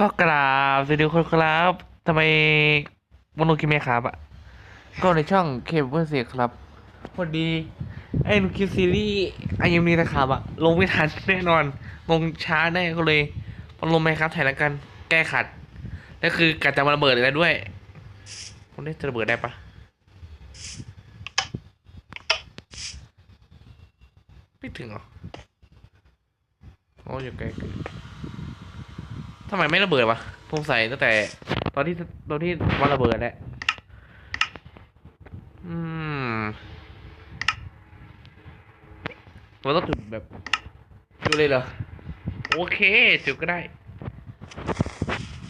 ก็กราบสวัสดีคนครับทำไมมโนกิเมะครับอะ ก็ในช่องเคเบิลเสียครับ พอดี ไอ้นูคิวซีรีส์อายุนี้นะครับอะ ลงไม่ทันแน่นอน ลงช้าแน่ก็เลยมาลงไหมครับแทนแล้วกัน แก้ขัดแล้วคือกะจะมาระเบิดอะไรด้วยผมได้จะระเบิดได้ปะไม่ถึงเหรอ โอ้อยู่ไกล ทำไมไม่ระเบิดวะสงสัยตั้งแต่ ตอนที่ตอนที่วันระเบิดแหละอืมมันต้องจุดแบบจุดเลยเหรอ โอเค จุดก็ได้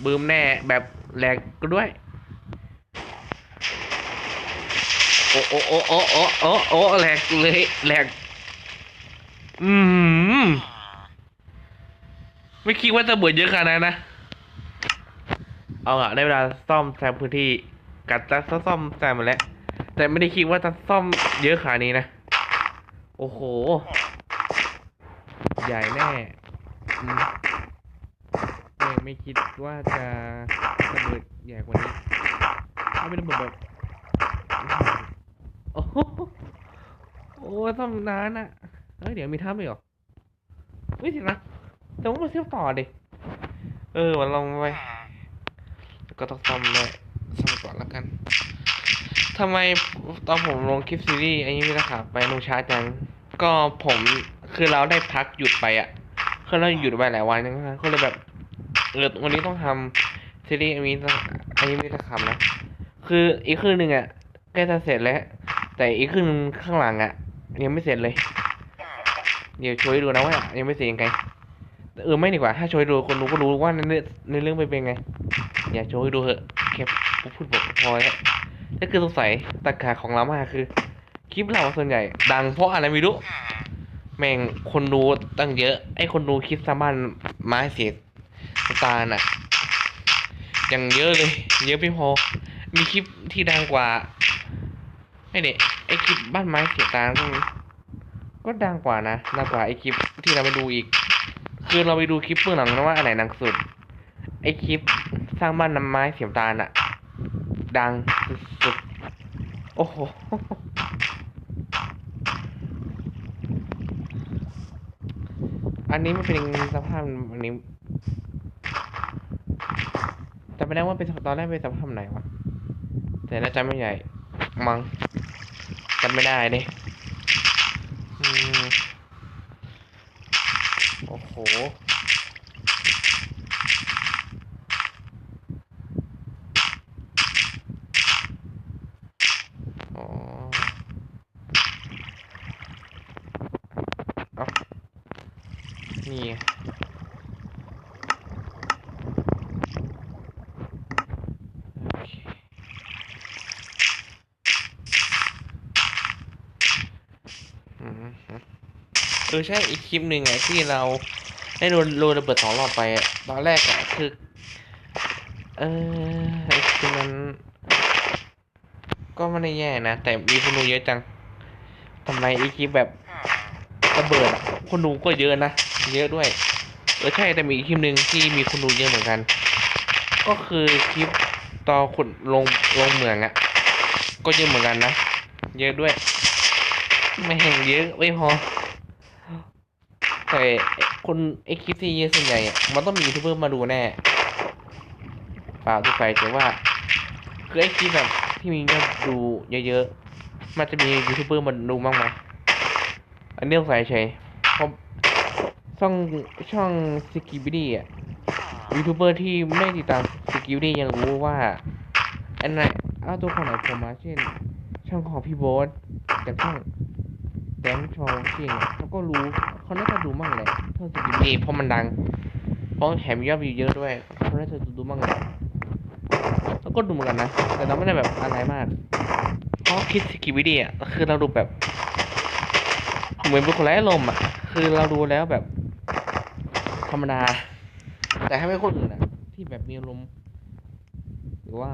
บืมแน่แบบแหลกก็ด้วย โอ้โอ้โอ้โอ้โอ้โอ้โอ้แหลกเลยแหลกอืม ไม่คิดว่าจะเบิดเยอะขนาดนั้นนะ เอาอะได้เวลาซ่อมแซมพื้นที่ กัดจะซ่อมแซมมดแล้ว แต่ไม่ได้คิดว่าจะซ่อมเยอะขนาดนี้นะ โอ้โห ใหญ่แน่อืมยังไม่คิดว่าจะระเบิดใหญ่กว่านี้ถ้าไม่ระเบิดแบบโอ้โหโอ้ซ่อมนานอะเฮ้ยเดี๋ยวมีท่าไหมหรอไม่สินะ แต่ว่ามันเชื่อมต่อดิเออมันลองไปก็ต้องซ่อมด้วยซ่อมก่อนแล้วกันทำไมตอนผมลงคลิปซีรีส์อันนี้ไม่นะครับไปลงช้าจังก็ผมคือเราได้พักหยุดไปอะคือเราหยุดไปหลายวันนะครับก็เลยแบบเออวันนี้ต้องทำซีรีส์อันนี้อันนี้ไม่ได้ทำนะคืออีกครึ่งหนึ่งอะใกล้จะเสร็จแล้ว แต่อีกครึ่งหนึ่งข้างหลังอะยังไม่เสร็จเลย เดี๋ยวช่วยดูนะว่ายังไม่เสร็จยังไง เออไม่ดีกว่าถ้าโชว์ให้ดูคนรู้ก็รู้ว่าในเรื่องในเรื่องไปนเป็นไง อย่าโชว์ให้ดูเถอะแค่พูดบอกพอแล้วถ้าคือสงสัยตะขาของเรามากคือ คลิปเราส่วนใหญ่ ดังเพราะอะไรไม่รู้แม่งคนดูตั้งเยอะ ไอ้คนดูคลิปสามานไม้เสียตาน่ะอยังเยอะเลย เยอะไม่พอ มีคลิปที่ดังกว่าไม่เนี่ยไอ้คลิปบ้านไม้เสียตาก็ก็ดังกว่านะดังกว่าไอ้คลิปที่เราไปดูอีก คือเราไปดูคลิปเบื้องหลังนะว่าอันไหนดังสุด ไอคลิปสร้างบ้านน้ำไม้เสียมตาลอะดังสุดๆโอ้โหอันนี้มันเป็นสภาพอันนี้จำไม่ได้ว่าเป็นตอนแรกเป็นสภาพไหนวะแต่น่าจะไม่ใหญ่ มังจำไม่ได้เนี่ย โอ้โห อ๋อเอานี่อเคอืมฮึเออใช่อีกคลิปหนึ่งไงที่เรา ได้โดนโดนระเบิดสองรอบไปตอนแรกอะคือ เออไอ้คือมันก็ไม่ได้แย่นะ แต่มีคนดูเยอะจังทำไมไอ้คลิปแบบระเบิดอะคนดูก็เยอะนะ เยอะด้วย เออใช่แต่มีคลิปหนึ่งที่มีคนดูเยอะเหมือนกัน ก็คือคลิปตอนขุดลงลงเหมืองอะก็เยอะเหมือนกันนะ เยอะด้วย ไม่แห่งเยอะไม่พอแต่ คนไอคลิปที่เยอะส่วนใหญ่มันต้องมียูทูบเบอร์มาดูแน่เปล่าทุกไฟแต่ว่าคือไอคลิปแบบที่มียอดดูเยอะๆมันจะมียูทูบเบอร์มาดูบ้างไหมอันนี้สงสัยเฉยเพราะช่องช่องสกิบิดี้อะยูทูบเบอร์ที่ไม่ติดตามสกิบิดี้ยังรู้ว่าอันไหนเอาตัวของไหนผมมาเช่น ช่องของพี่โบ๊ทจากช่องแดงโชว์จริงเขาก็รู้ เขาน่าจะดูมั่งแหละเท่าสกิมมี่เพราะมันดัง เพราะแถมยอดวิวเยอะด้วยเขาน่าจะดูมั่งแหละแล้วก็ดูเหมือนกันนะ แต่เราไม่ได้แบบอะไรมากเพราะคิดสกิมมี่อะคือเราดูแบบ เหมือนเป็นคนไร้อารม์อะ คือเราดูแล้วแบบ ธรรมดา แต่ถ้ไม่คนอื่นอะ ที่แบบมีอารมณ์หรือว่า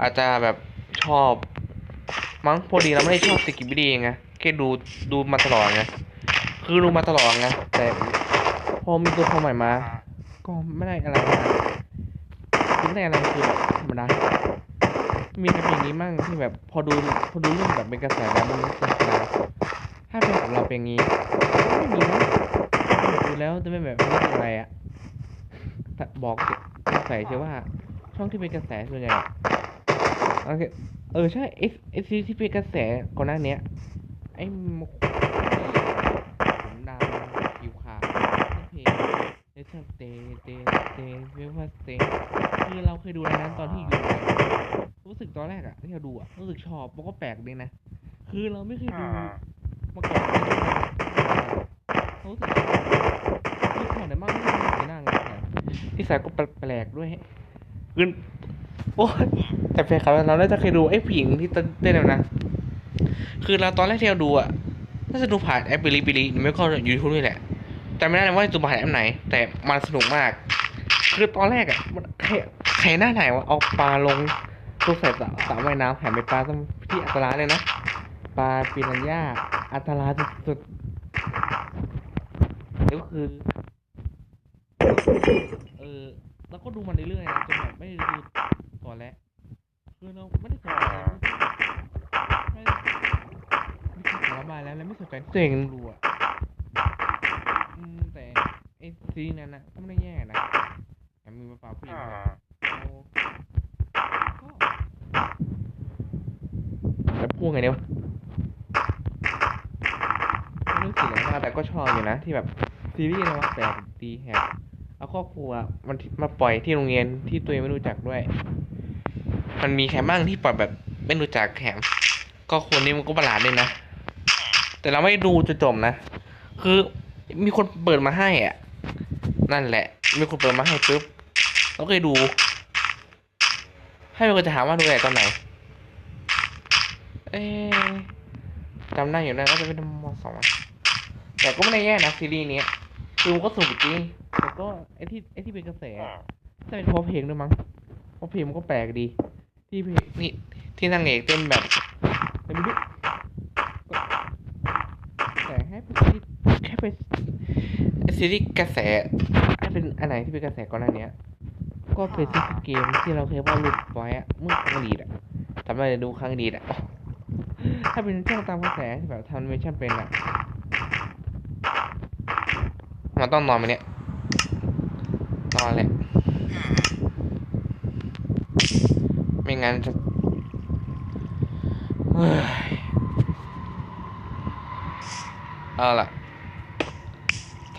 อาจจะแบบชอบมั้งพอดีเราไม่ได้ชอบสกิปปี้ไง แค่ดูดูมาตลอดไงคือดูมาตลอดไงแต่พอมีตัวเข้าใหม่มา ก็ไม่ได้อะไรนะไม่ได้อะไรคือแบบธรรมดามีแต่เพลงนี้มั่งที่แบบพอดูพอดูเรื่องแบบเป็นกระแสแล้วมันจะหาถ้าเป็นของเราเป็นอย่างนี้ไม่มีนะดูแล้วจะไม่แบบไม่รู้อะไรอะบอกกระแสใช่ว่า ช่องที่เป็นกระแสส่วนใหญ่โอเคเออใช่เอสเอสซีที่เป็นกระแสก่อนหน้านี้ ไอ้มุกผมดำผิวขาวเพลงเอสเตเตเตเวลเตคือเราเคยดูในนั้นตอนที่อยู่รู้สึกตอนแรกอะที่เราดูอะรู้สึกชอบมันก็แปลกดีนะ คือเราไม่เคยดูมาก่อนเรู้สึกชอบคือขนาดไหนบ้างที่มันสีหน้าไงที่สายก็แปลกด้วยคือโอ้แต่แฟนเขาเราน่าจะเคยดูไอ้ผิงที่เต้นแล้วนะ คือเราตอนแรกที่เราดูอะน่าจะดูผ่านแอปบิลิบิลิไม่ก็ยูทูบนี่แหละ แต่ไม่ได้ว่าดูผ่านแอปไหน แต่มันสนุกมาก คือตอนแรกอะใครใครหน้าไหนว่าเอาปลาลงตัวใส่สระว่ายน้ำแถมเป็นปลาที่อันตรายเลยนะปลาปิรันย่าอันตรายสุดๆแล้วคือเออแล้วก็ดูมันเรื่อยๆนะจนแบบไม่ได้ดูต่อแล้วคือเราไม่ได้สน แล้วแล้วไม่สนใจที่ตัวเองดูอะอืมแต่ไอ้ซีรีส์นั้นนะก็ไม่ได้แย่นะแถมมีมาปลาผู้หญิงด้วยเราก็แล้วพูดไงเนี่ยวะไม่รู้สึกอะไรมากแต่ก็ชอบอยู่นะ ที่แบบซีรีส์นะว่าแปลกดีแฮะเอาครอบครัวมันมาปล่อยที่โรงเรียนที่ตัวเองไม่รู้จักด้วย มันมีแคมบ้างที่ปล่อยแบบไม่รู้จักแถมก็คนนี้มันก็ประหลาดเลยนะ แต่เราไม่ดูจนจบนะ คือมีคนเปิดมาให้อะ นั่นแหละ มีคนเปิดมาให้ปุ๊บเราก็เลยดู ให้มันก็จะถามว่าดูไหนตอนไหน เอ๊จำได้อยู่นะว่าจะเป็นมสองแต่ก็ไม่ได้แย่นะซีรีส์นี้คือมันก็สนุกจริงแต่ก็ไอที่ไอที่เป็นกระแสจะเป็นเพราะเพลงด้วยมั้งเพราะเพลงมันก็แปลกดี ที่เพลงนี่ที่นางเอกเต้นแบบไม่รู้แต่ให้เป็นซีรีส์แค่ เป็นซีรีส์กระแสให้เป็นอันไหนที่เป็นกระแสก่อนหน้าเนี้ยก็เป็นเกมที่เราเคยวาดรูปไว้อะเมื่อครั้งดีตอะทำไมดูครั้งดีตอะถ้าเป็นช่วงตามกระแสที่แบบทำเวอร์ชันเป็นอะมันต้องนอนไหมเนี่ยนอนแหละไม่งั้นจะเฮ้ยเอาล่ะ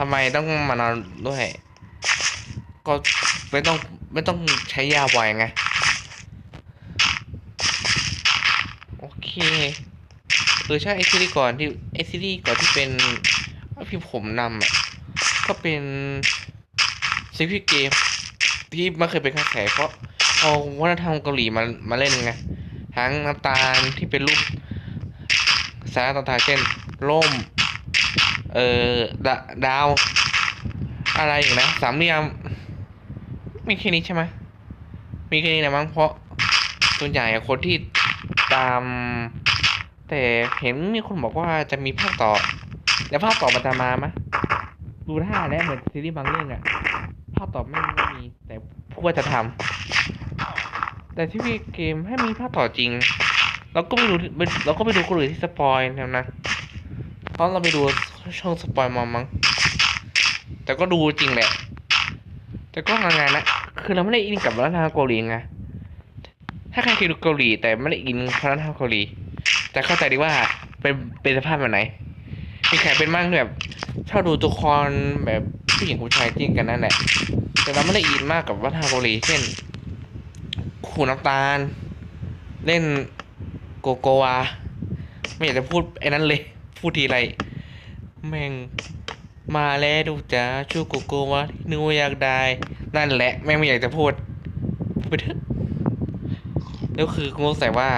ทำไมต้องมานอนด้วย ก็ไม่ต้องไม่ต้องใช้ยาบ่อยไง โอเคเออใช่ไอซีรีก่อนที่ไอซีรีก่อนที่เป็นพี่ผมนำอะก็เป็นซีรีส์เกมที่ไม่เคยเป็นกระแสเพราะเอาวัฒนธรรมเกาหลีมามาเล่นไงทั้งน้ำตาลที่เป็นรูปสารต่างๆเช่นร่ม เออดาดาว อะไรอีกนะสามเหลี่ยมมีแค่นี้ใช่ไหมมีแค่นี้นะมั้งเพราะส่วนใหญ่คนที่ตาม แต่เห็นมีคนบอกว่าจะมีภาคต่อ แล้วภาคต่อมันจะมาไหมดูท่าแล้วเหมือนซีรีส์บางเรื่องอะภาคต่อไม่ไม่มี แต่พูดว่าจะทำแต่ที่มีเกมให้มีภาคต่อจริง เราก็ไม่ดูเราก็ไปดูคนอื่นที่สปอยแล้วนะเพราะเราไปดู ช่องสปอยมามั้ง แต่ก็ดูจริงแหละ แต่ก็งานๆนะ คือเราไม่ได้อินกับวัฒนธรรมเกาหลีไง ถ้าใครเคยดูเกาหลี แต่ไม่ได้อินวัฒนธรรมเกาหลี จะเข้าใจดีว่าเป็นเป็นสภาพแบบไหน มีใครเป็นมั่งแบบชอบดูตัวละครแบบผู้หญิงผู้ชายจิ้นกันนั่นแหละ แต่เราไม่ได้อินมากกับวัฒนธรรมเกาหลี เช่นขูน้ำตาล เล่นโกโกวา ไม่อยากจะพูดไอ้นั้นเลย พูดทีไร แม่งมาแล้วดูจ้าชูโกโกวาที่นูอยากได้ นั่นแหละ แม่งไม่อยากจะพูดไปเถอะแล้วคือกูสงสัยว่า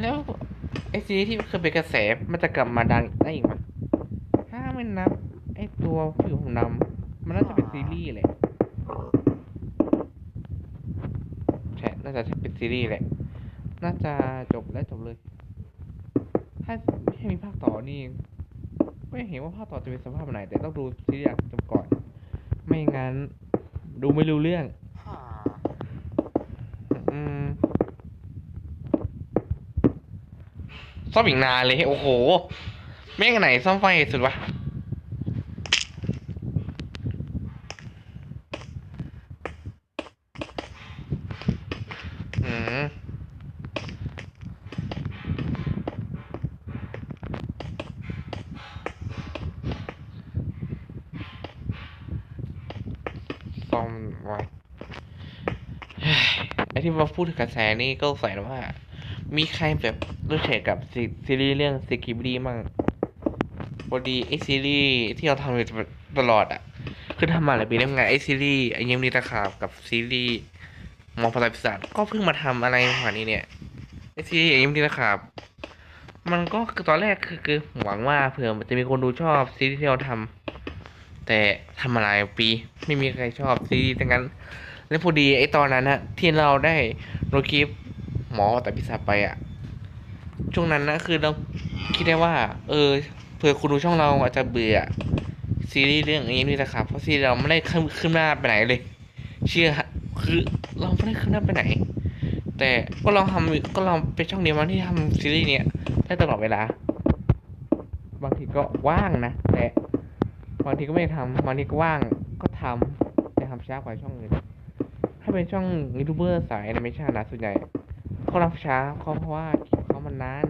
แล้วไอซีที่เคยเป็นกระแสมันจะกลับมาดังได้อีกไหมถ้าไม่นับไอตัวผิวผมนำมันน่าจะเป็นซีรีส์แหละใช่น่าจะเป็นซีรีส์แหละ น่าจะจบและจบเลย ถ้าไม่ให้มีภาคต่อนี่ ไม่เห็นว่าภาคต่อจะเป็นสภาพไหน แต่ต้องดูซีรีส์จบก่อนไม่ไม่งั้น ดูไม่รู้เรื่อง อืมซ่อมอีกนานเลย โอ้โห แม่งไหนซ่อมไฟสุดวะ อืม ไว้ไอที่มาพูดถึงกระแสนี่ก็ใส่ว่า มีใครแบบรู้เฉดกับซีซีรีส์เรื่องสกิบดีมั่งพอดีไอซีรีส์ที่เราทำอยู่ตลอดอะคือทำมาหลายปีแล้วไงไอซีรีส์ไอเยี่ยมนิตาขาบกับซีรีส์มองภาษาพิศาจก็เพิ่งมาทำอะไรผ่านนี้เนี่ยไอซีรีส์ไอเยี่ยมนิตาขาบมันก็คือตอนแรกคือคือหวังว่าเผื่อมันจะมีคนดูชอบซีรีส์ที่เราทำ แต่ทำมาหลายปีไม่มีใครชอบซีรีส์ทั้งนั้น แล้วพอดีไอ้ตอนนั้นนะที่เราได้โนคลิปหมอแต่พิศาไปอะช่วงนั้นนะคือเราคิดได้ว่า เออเผื่อคุณดูช่องเราอาจจะเบื่อซีรีส์เรื่องนี้นี่นะครับเพราะซีรีส์เราไม่ได้ขึ้นขึ้นหน้าไปไหนเลย เชื่อคือเราไม่ได้ขึ้นหน้าไปไหน แต่ก็ลองทำก็ลองเป็นช่องเดียวมาที่ทำซีรีส์เนี้ยได้ตลอดเวลา บางทีก็ว่างนะแต่ บางทีก็ไม่ทำบางทีก็ว่างก็ทำแต่ทำช้ากว่าช่องอื่นถ้าเป็นช่องยูทูบเบอร์สายแอนิเมชันนะส่วนใหญ่เขารับช้าเขาเพราะว่าคลิปเขามันนาน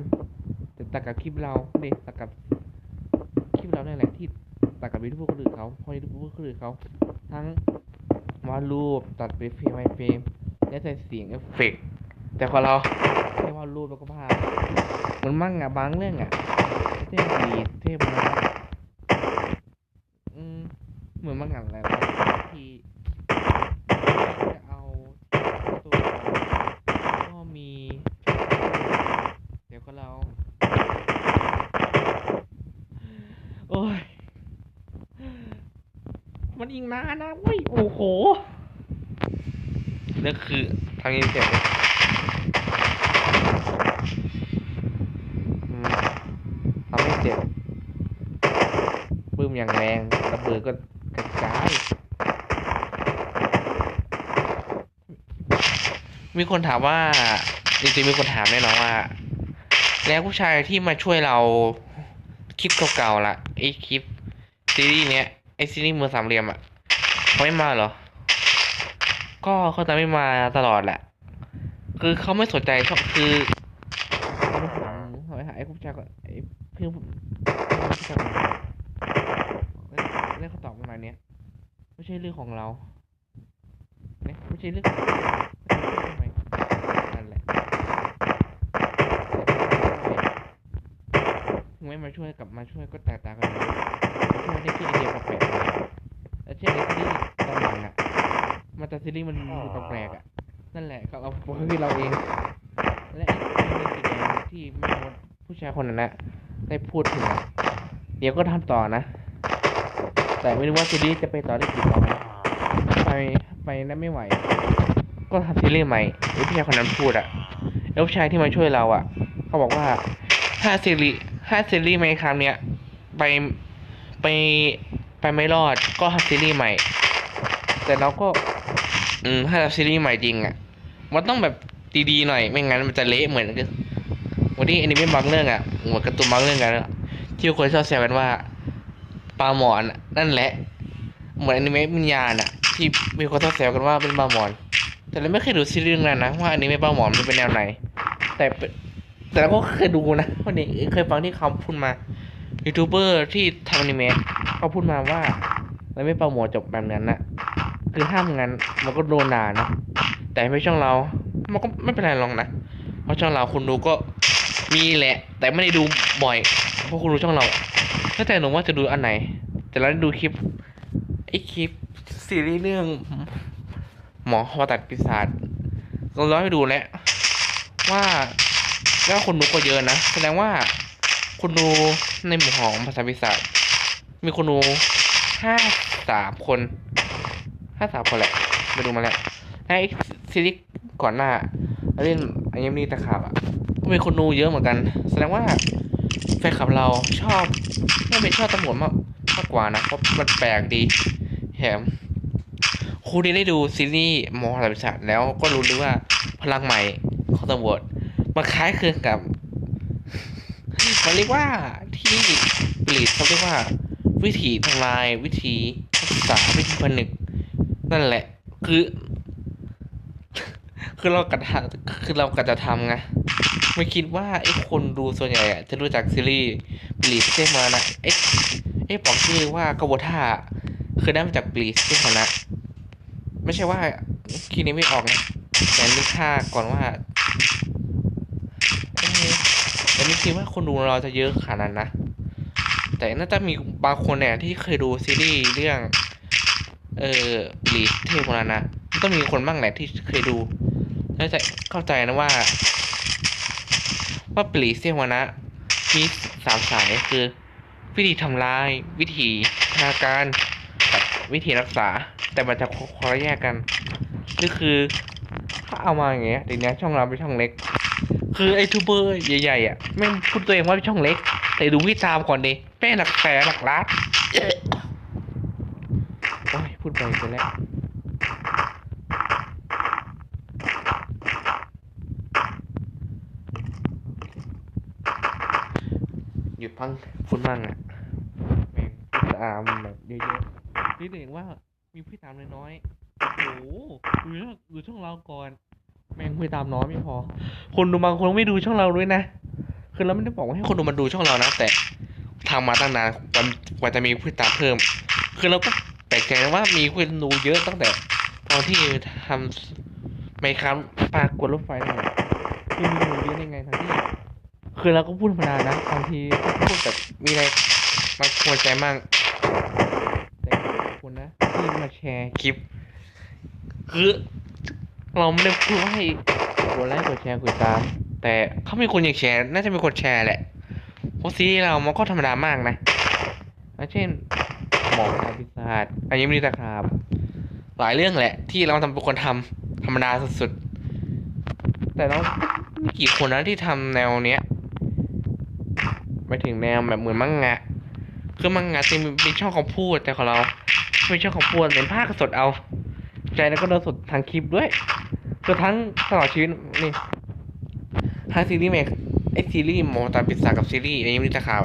แต่ตัดกับคลิปเราเด็ตัดกับคลิปเราเนี่ยแหละที่ตัดกับยูทูบเบอร์คนอื่นเขาเพราะยูทูบเบอร์คนอื่นเขาทั้งวาดรูปตัดเป็นเฟรมไมเฟรมและใส่เสียงเอฟเฟกต์แต่ของเราแค่วาดรูปแล้วก็ภาพมันมั่งอะบางเรื่องอะเทพดีเทพนะอืม เหมือนมั่งอะอะไรวที่จะเอาตัวก็มี เดี๋ยวก็เรา โอ้ย มันยิงนานนะเว้ย โอ้โหนั่นคือทางนี้เสร็จเลยทำให้เจ็บปื้มอย่างแรงระเบิดก็กระจาย มีคนถามว่าจริงๆมีคนถามแน่นอนว่า แล้วผู้ชายที่มาช่วยเราคลิปเก่าๆล่ะไอคลิปซีรีส์เนี้ยไอซีรีส์มือสามเหลี่ยมอะเขาไม่มาเหรอ ก็เขาจะไม่มาตลอดแหละ คือเขาไม่สนใจเขาคือเขาไปถามเขาไปหาไอ้ผู้ชายก็ไอ้เพื่อนผู้ชายคนนั้นแล้วแล้วเขาตอบประมาณนี้ไม่ใช่เรื่องของเราเนี่ยไม่ใช่เรื่องของเราทำไมนั่นแหละถึง ไม่มาช่วยกับมาช่วยก็แตกต่างกันเลยช่วยได้แค่ไอเดียแปลกๆแล้วเช่นไอซีรีส์ตอนหลังอะมันจะซีรีส์มันดูแปลกๆอะนั่นแหละเขาเอาคือเราเอง และไอ้เรื่องสีแดงที่แม่มดผู้ชายคนนั้นนะได้พูดถึงเดี๋ยวก็ทำต่อนะ แต่ไม่รู้ว่าซีรีส์จะไปต่อได้กี่ตอนไปไปนั้นไม่ไหว ก็ทำซีรีส์ใหม่ไอ้ผู้ชายคนนั้นพูดอะแล้วผู้ชายที่มาช่วยเราอะเขาบอกว่าถ้าซีรีส์ ถ้าซีรีส์ในครั้งเนี้ยไปไปไปไม่รอดก็ทำซีรีส์ใหม่ แต่เราก็ อืมถ้าทำซีรีส์ใหม่จริงอะมันต้องแบบดีๆหน่อย ไม่งั้นมันจะเละเหมือนกันวันนี้อนิเมะบางเรื่องอะเหมือนการ์ตูนบางเรื่องกันอะที่คนชอบแซวกันว่าปลาหมอนนั่นแหละ เหมือนอนิเมะวิญญาณอะที่มีคนชอบแซวกันว่าเป็นปลาหมอน แต่เราไม่เคยดูซีรีส์เรื่องนั้นนะว่าอนิเมะปลาหมอนมันเป็นแนวไหน แต่ แต่เราก็เคยดูนะวันนี้เคยฟังที่เขาพูดมายูทูบเบอร์ที่ทำอนิเมะเขาพูดมาว่าอนิเมะปลาหมอจบแบบนั้นนะคือถ้าอย่างนั้นมันก็โดนด่านะแต่ไม่ช่องเรา มันก็ไม่เป็นไรหรอกนะเพราะช่องเราคุณดูก็มีแหละ แต่ไม่ได้ดูบ่อยเพราะคุณดูช่องเราแล้วแต่หนูว่าจะดูอันไหน แต่เราได้ดูคลิปไอ้คลิปซีรีส์เรื่องหมอผ่าตัดปีศาจเราร้อยให้ดูแล้วว่า แล้วคนดูก็เยอะนะ แสดงว่าคนดูในหมู่ของภาษาปีศาจมีคนดูห้าสามคนห้าสามคนแหละไปดูมาแล้วและไอ้ซีรีส์ก่อนหน้าเล่นอันยังมีตะขาบอะก็มีคนดูเยอะเหมือนกัน แสดงว่าแฟนคลับเราชอบไม่เป็นชอบตำรวจมากมากกว่านะเพราะมันแปลกดีแถมครูได้ดูซีรีส์มอสามศาสตร์แล้วก็รู้เลยว่าพลังใหม่ของตำรวจ มันคล้ายคลึงกับมันเรียกว่าที่ผลิตเขาเรียกว่า วิธีทำลายวิธีรักษาวิธีผนึก นั่นแหละ คือ คือเรากะทะคือเรากะจะทำไงไม่คิดว่าไอ้คนดูส่วนใหญ่อะจะรู้จักซีรีส์บลีสเซมานะเอ๊ะเอ๊ะบอกชื่อว่ากบฏท่าคือได้มาจากบลีสเซมานะไม่ใช่ว่าคีย์นี้ไม่ออกนะแต่นึกท่าก่อนว่า ไม่คิดว่าคนดูเราจะเยอะขนาดนั้นนะ แต่น่าจะมีบางคนเนี่ยที่เคยดูซีรีส์เรื่อง เออลีเทพมรณะต้องมีคนบ้างแหละที่เคยดูแล้วจะเข้าใจนะว่า ว่าปลีเซียมวนะมีสามสายคือ วิธีทำลาย วิธีทางการกับวิธีรักษา แต่มันจะคนละแยกกันก็คือ ถ้าเอามาอย่างเงี้ยทีเนี้ช่องเราเป็นช่องเล็ก คือไอทูเบอร์ใหญ่ๆอะแม่งพูดตัวเองว่าเป็นช่องเล็ก แต่ดูวิตามก่อนดิแม่งหลักแสนหลักล้านโอ้ยพูดไปไปแล้วหยุดพังคุณมั่งอะแม่งตามแบบเยอะๆนี่เห็นว่ามีผู้ตามน้อยๆโอ้โหดูช่องดูช่องเราก่อน แม่งผู้ตามน้อยไม่พอ คนดูบางคนไม่ดูช่องเราด้วยนะ คือเราไม่ได้บอกว่าให้คนดูมาดูช่องเรานะ แต่ทำมาตั้งนานกว่ากว่าจะมีผู้ตามเพิ่ม คือเราก็แปลกใจนะว่ามีคนดูเยอะตั้งแต่ตอนที่ทำไม่ครับปรากฏรถไฟนั่นแหละคือมีคนดูเยอะได้ไงทั้งที่คือเราก็พูดธรรมดานะบางทีพูดแบบมีอะไรมาควรใจมั่งแต่ขอบคุณนะที่มาแชร์คลิป คือ เราไม่ได้พูดว่าให้กดไลค์กดแชร์กดตาม แต่เขามีคนอยากแชร์ น่าจะมีคนแชร์แหละเพราะซีรีส์เรามันก็ธรรมดามากนะอย่างเช่นหมอทางพิศาจอันนี้มีตะขาบหลายเรื่องแหละ ที่เราทำเป็นคนทำธรรมดาสุดๆ แต่เราไม่กี่คนนะที่ทำแนวเนี้ยไปถึงแนวแบบเหมือนมังงะ คือมังงะจะมีมีช่องของพูดแต่ของเราไม่ใช่องของพูดเป็นภาคสดเอา ใจแล้วก็โดนสดทางคลิปด้วยจนทั้งตลอดชีวิตนี่ทั้งซีรีส์เมกไอซีรีส์โมตาปิศาจกับซีรีส์ไอันนี้มิตาข่าว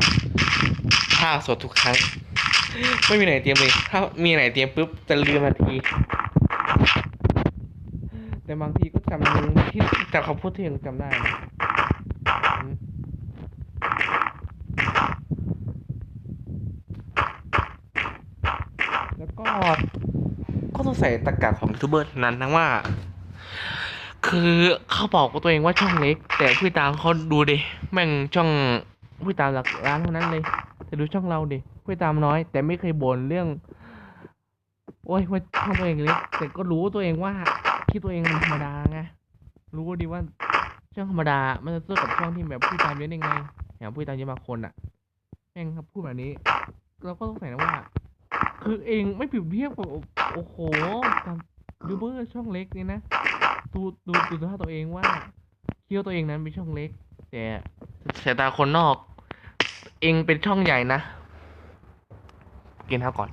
ภาสดทุกครั้ง ไม่มีไหนเตรียมเลย ถ้ามีไหนเตรียมปุ๊บจะลืมทันที แต่บางทีก็จำที่จำคำพูดที่ยังจำได้นะอืม แล้วก็ ก็ต้อ งใส่ตะกาของยูทูบเบอร์นั้นนะว่า คือเขาบอกกับตัวเองว่าช่องเล็ก แต่ผู้ตามเขาดูดิแม่งช่องผู้ตามหลักล้านเท่านั้นเลยแต่ดูช่องเราดิผู้ตามน้อย แต่ไม่เคยบ่นเรื่อง โอ้ยว่าช่องตัวเองเล็กแต่ก็รู้ตัวเองว่าที่ตัวเองธรรมดาไงรู้ดีว่าช่องธรรมดา มันจะสู้กับช่องที่แบบผู้ตามเยอะได้ไงอย่างผู้ตามเยอะบางคนอะแม่งครับพูดแบบนี้ เราก็ต้องใส่นะว่า คือเองไม่เปรียบเทียบกับโอ้โหกับยูทูบเบอร์ช่องเล็กนี่นะดูดูดูสภาพตัวเองว่าเคิดว่าตัวเองนั้นเป็นช่องเล็ก แต่สายตาคนนอก เองเป็นช่องใหญ่นะ กินข้าวก่อน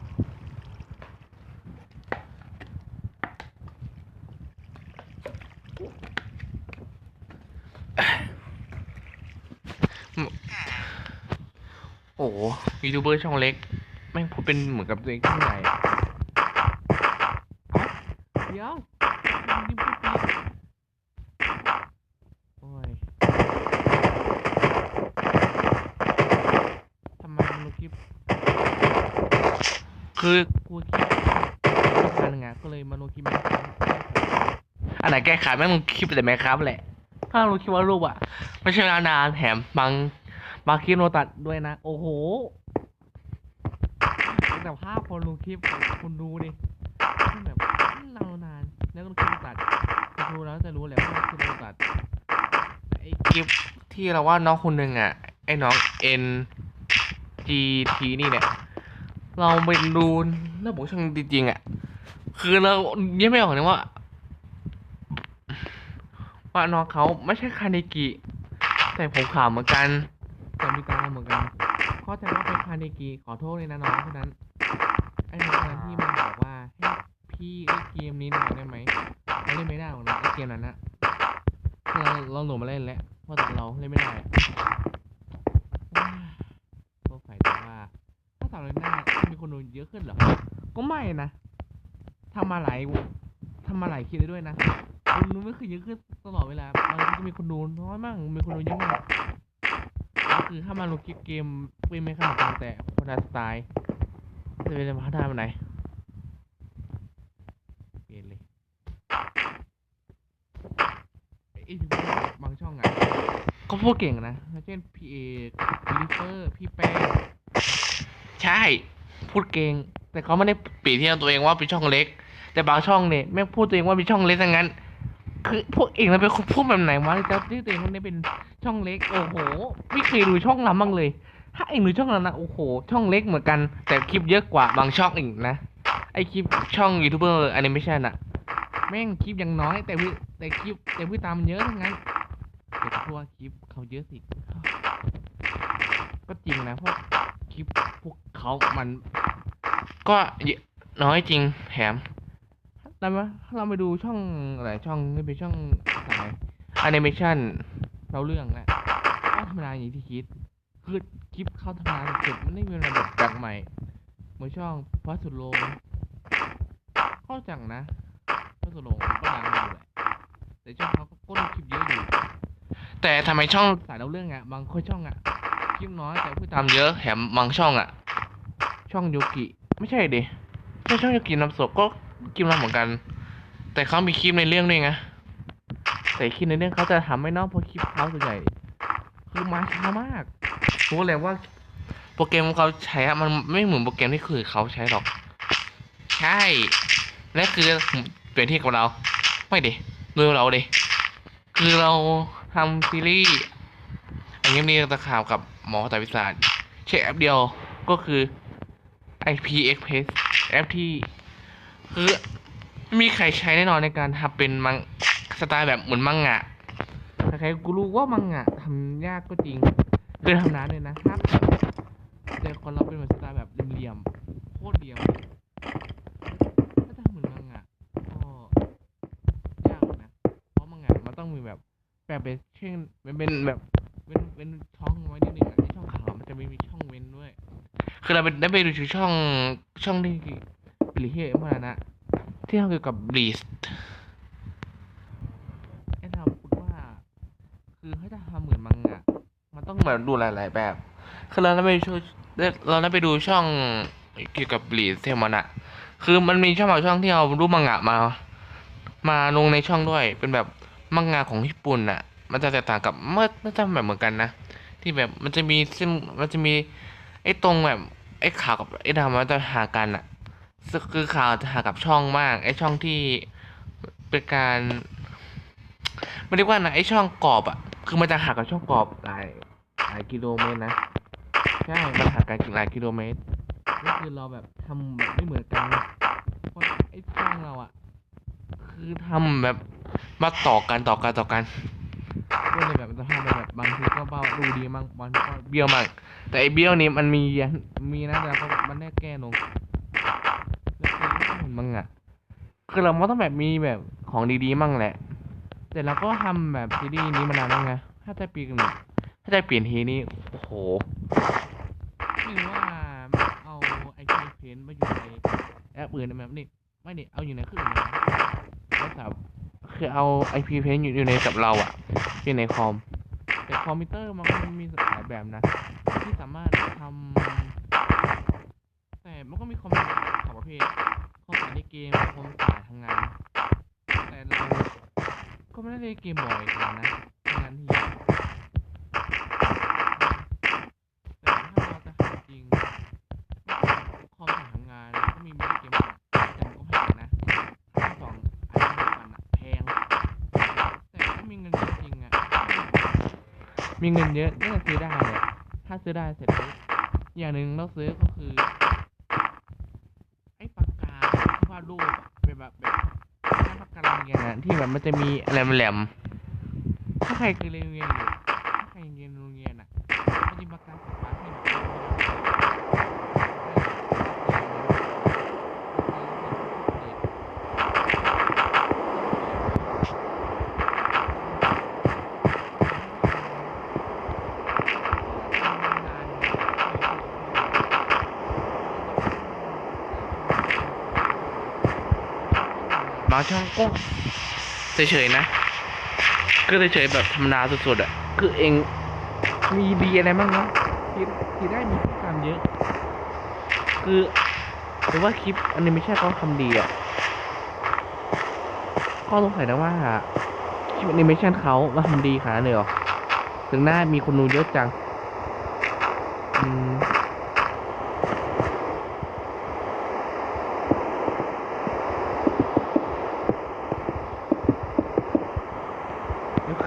โอ้ยูทูบเบอร์ช่องเล็ก ม่งพูดเป็นเหมือนกับตัวเองช่องใหญ่อะเดี๋ยวนี่พูดผิดโอ้ยทำไมมันลงคลิปคือกลัวคลิปไม่ทันไงก็เลยมาลงคลิปแม่ครับอันไหนแก้ไขแม่งลงคลิปแต่แม่ครับแหละ ถ้าลงคลิปว่ารูปอะไม่ใช่นานๆแถมบางบางคลิปโนตัดด้วยนะ โอ้โห แต่ภาพพอลงคลิปคุณดูดิมันแบบเรานานแล้วก็คลิปตัดคุณดูแล้วจะรู้แหละว่าคลิปเราตัดไอ้คลิปที่เราว่าน้องคนหนึ่งอะ ไอ้น้อง N G T นี่เนี่ยเราไปดูแล้วบอกช่างจริงๆอะ คือเรายังไม่ออกเลยว่า ว่าน้องเขาไม่ใช่คาเนกิ แต่ผมข่าวเหมือนกันแต่มีการเหมือนกันเข้าใจว่าเป็นคาเนกิขอโทษเลยนะน้องคนนั้นไอ้น องคนนั้นที่มาบอกว่าให้พี่ไอเกมนี้หน่อยได้ไหมเราเล่นไม่ได้หรอกนะไอ้เกมนั้นนะเราเราหลดมาเล่นแล้วเพราแต่เราเล่นไม่ได้ก็ใครแต่ว่าถ้าสามเล่นได้มีคนดูเยอะขึ้นเหรอ ก็ไม่นะทำมาหลายทำมาหลายคลิปได้ด้วยนะคนดูไม่เคยเยอะขึ้นตลอดเวลาบางทีก็มีคนดูน้อยมากมีคนดูเยอะมากก็คือถ้ามาลงคลิปเกมเป็นไม่ขนาดแต่คนละสไตล์ จะเป็นพัฒนาไปไหนเปลี่ยนเลยไอ้ทีบางช่องอะก็พูดเก่งนะเช่นพี่เอกพี่ลิเฟอร์พี่แป้งใช่ พูดเก่ง แต่เขาไม่ได้ปีเทียบตัวเองว่าเป็นช่องเล็ก แต่บางช่องเนี่ยแม่งพูดตัวเองว่าเป็นช่องเล็กทั้งนั้น คือพวกเองเราเป็นคนพูดแบบไหนวะจะที่ตัวเองคนนี้เป็นช่องเล็ก โอ้โห ไม่เคยดูช่องลำบ้างเลย ถ้าเองดูช่องนั้นนะโอ้โห ช่องเล็กเหมือนกัน แต่คลิปเยอะกว่าบางช่องอีกนะ ไอคลิปช่องยูทูบเบอร์แอนิเมชันอะแม่งคลิปยังน้อย แต่พี่แต่คลิปแต่พี่ตามเยอะทั้งนั้นแต่ก็พูดว่าคลิปเขาเยอะสิ ก็จริงนะเพราะคลิปพวกเขามัน ก็เยอะน้อยจริงแถมเรามเราไปดูช่องอะไรช่องนี่เป็นช่องสายแอนิเมชันเราเรื่องแหละธรรมดาอย่างที่คิดคือ คลิปเข้าทำงานสร็จมันไม่มีระบบแปลกใหม่เมือช่องพัสุดโลงเข้าจังนะพัสุดโลงก็ดังอยู่แหละแต่ช่องเขาก็ก้นคลิปเยอะอยู่ แต่ทำไมช่องสายเราเรื่องอะ บางคนช่องอะคลิปน้อยแต่ผู้ตามเยอะแถมบางช่องอะ ช่องยูกิ ไม่ใช่ดิไม่ช่องยูกินำศพก็คลิปน้ำเหมือนกัน แต่เขามีคลิปในเรื่องด้วยไงแต่คลิปในเรื่องเขาจะทำไม่นอกเพราะคลิปเขาส่วนใหญ่คือมาช้ามาก รู้เลยว่า โปรแกรมของเขาใช้อะมันไม่เหมือนโปรแกรมที่คือเขาใช้หรอก ใช่และคือเปลี่ยนที่กับเรา ไม่ดิดูเราดิคือเราทำซีรีส์อันนี้นี่ตะข่าวกับหมอต่วิสาสใช้แอปเดียวก็คือ IP Express แอปที่ คือมีใครใช้แน่นอนในการทำเป็นมังสไตล์แบบเหมือนมังงะใครกูรู้ว่ามังงะทำยากก็จริง เดินทำนานเลยนะครับแต่คนเราเป็นแบบสไตล์แบบเหลี่ยมๆโคตรเดียวถ้าทำเหมือนมังงะก็ยากนะเพราะมังงะมันต้องมีแบบแบบเป็นเช่นเป็นแบบเว้นเว้นช่องไว้นิดหนึ่งอะที่ช่องขาวมันจะไม่มีช่องเว้นด้วย คือเราไปได้ไปดูช่องช่องที่บลีเฮมานะที่ทำเกี่ยวกับบลีสไอ้เราพูดว่า คือถ้าจะทำเหมือนมังงะ ต้องแบบดูหลาย ๆ แบบคือเราได้ไปช่วยได้เราได้ไปดูช่องเกี่ยวกับบลีสเทมันอะคือมันมีช่องบางช่องที่เอารูปมังงะมา มาลงในช่องด้วย เป็นแบบมังงะของญี่ปุ่นอะมันจะแตกต่างกับเมื่อไม่จำแบบเหมือนกันนะ ที่แบบมันจะมีเส้นมันจะมีไอ้ตรงแบบไอ้ขาวกับไอ้ดำมันจะหากันอะคือขาวจะหากับช่องมาก ไอ้ช่องที่เป็นการไม่เรียกว่านะไอ้ช่องกรอบอะคือมันจะหากับช่องกรอบหลาย หลายกิโลเมตรนะใช่มันหากันหลายกิโลเมตรก็คือเราแบบทำแบบไม่เหมือนกันเพราะไอ้ช่องเราอะคือทำแบบมาต่อกันต่อกันต่อกันก็เลยแบบจะทำไปแบบบางทีก็เบ้าดูดีมั่งบางทีก็เบี้ยวมั่งแต่ไอ้เบี้ยวนี้มันมีมีนะแต่ก็มันได้แก้ลงแล้วก็เห็นมั่งอะคือเราต้องแบบมีแบบของดีๆมั่งแหละ แต่เราก็ทำแบบซีรีส์นี้มานานแล้วไงถ้าจะเปลี่ยน ถ้าจะเปลี่ยนทีนี้โอ้โหไม่รู้ว่าเอาไอคีเพนมาอยู่ในแอปอื่นได้ไหมนี่ ไม่นี่เอาอยู่ในเครื่องอื่นได้ไหมแล้วแบบคือเอาไอพีเพนอยู่อยู่ในกับเราอะอยู่ในคอมแต่คอมพิวเตอร์มันก็มีหลายแบบนะ ที่สามารถทำแต่มันก็มีคอมสองประเภทคอมสายในเกมกับคอมสายทำงาน แต่เราก็ไม่ได้เล่นเกมบ่อยขนาดนะทำงานทีแต่ถ้าเราจะหาจริงคอมสายทำงานก็มีมินิเกมแต่มันก็แพงนะถ้าสองอันนี้กันอะแพง แต่ถ้ามีเงินจริงๆอะ มีเงินเยอะน่าจะซื้อได้แหละถ้าซื้อได้เสร็จปุ๊บอย่างหนึ่งเราซื้อก็คือไอ้ปากกาที่วาดรูปเป็นแบบแบบปากกาเรียนนะที่แบบมันจะมีอะไรแหลมๆถ้าใครเคยเรียนโรงเรียนอยู่ถ้าใครเรียนโรงเรียนอะมันจะมีปากกาสีฟ้าที่แบบาช่องก็เฉยๆนะ ก็เฉยๆแบบธรรมดาสุดๆอะ คือเองมีดีอะไรบ้างเนาะที่ที่ได้มีผู้ตามเยอะ คือหรือว่าคลิปแอนิเมชันเขาทำดีอะข้อสงสัยนะว่าคลิปแอนิเมชันเขามาทำดีขนาดนั้นเลยหรอ ถึงหน้ามีคนดูเยอะจัง อืม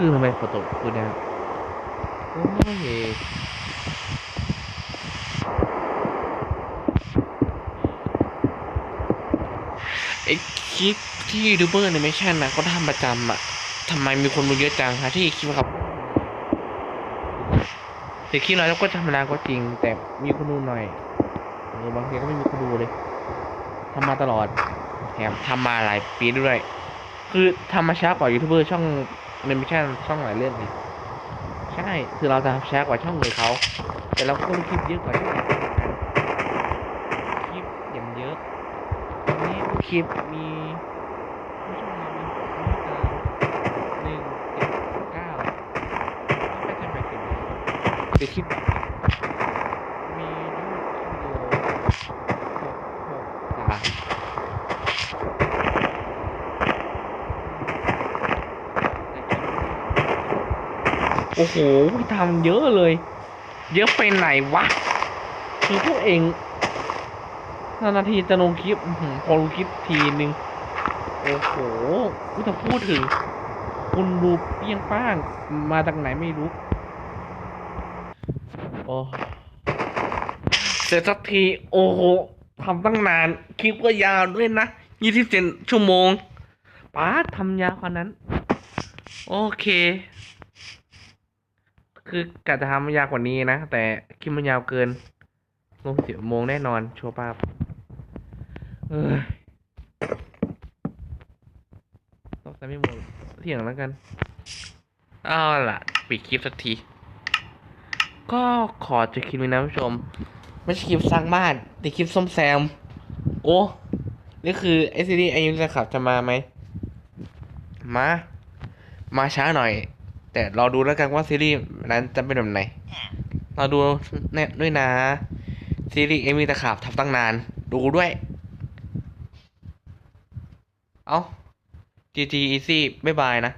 คือทำไมฝนตกคือเนี่ยโอ้ยไอคลิปที่ยูทูบเบอร์แอนิเมชันนะเขาทำประจำอะทำไมมีคนดูเยอะจังฮะที่คลิปครับแต่คลิปน้อยแล้วก็ธรรมดาก็จริง แต่มีคนดูหน่อยเออบางทีก็ไม่มีคนดูเลยทำมาตลอดแถมทำมาหลายปีด้วย คือทำมาช้ากว่ายูทูบเบอร์ช่อง แอนิเมชันช่องหลายเรื่องเลยใช่คือเราจะทำช้ากว่าช่องเลยเขา แต่เราก็ลงคลิปเยอะกว่าช่อื่นคลิปอย่างเยอะตอนนี้คลิปมีผู้ชมมีมีตาหนึ่งเจ็ดเก้าไม่ใช่แปดสิบเดี๋ยวคลิปยอดวิดีโอหกหกสาม โอ้โหทำเยอะเลย เยอะไปไหนวะ คือพวกเองนาทีจะลงคลิปพอลงคลิปทีนึง โอ้โหจะพูดถึง คุณดูเปี้ยงป้าง มาจากไหนไม่รู้ โอ้เสร็จสักที โอ้โหทำตั้งนาน คลิปก็ยาวด้วยนะยี่สิบเจ็ดชั่วโมงป้าทำยาวขนาดนั้น โอเค คือกะจะทำยาวกว่านี้นะ แต่คลิปมันยาวเกินลงสิบโมงแน่นอน ชัวร์ป้าบเออต้องแต่ไม่หมดเที่ยงแล้วกันเอาล่ะ ปิดคลิปสักที ก็ขอจะคลิปนี้นะผู้ชม ไม่ใช่คลิปสร้างบ้านแต่คลิปส้มแซม โอ้ นี่คือไอซีดีไอยูจะขับจะมาไหม มา มาช้าหน่อย แต่เราดูแล้วกันว่าซีรีส์นั้นจะเป็นแบบไหนเราดูเนี่ยด้วยนะ ซีรีส์เอมีตะขาบทับตั้งนาน ดูด้วย เอา GG Easy บ๊ายบายนะ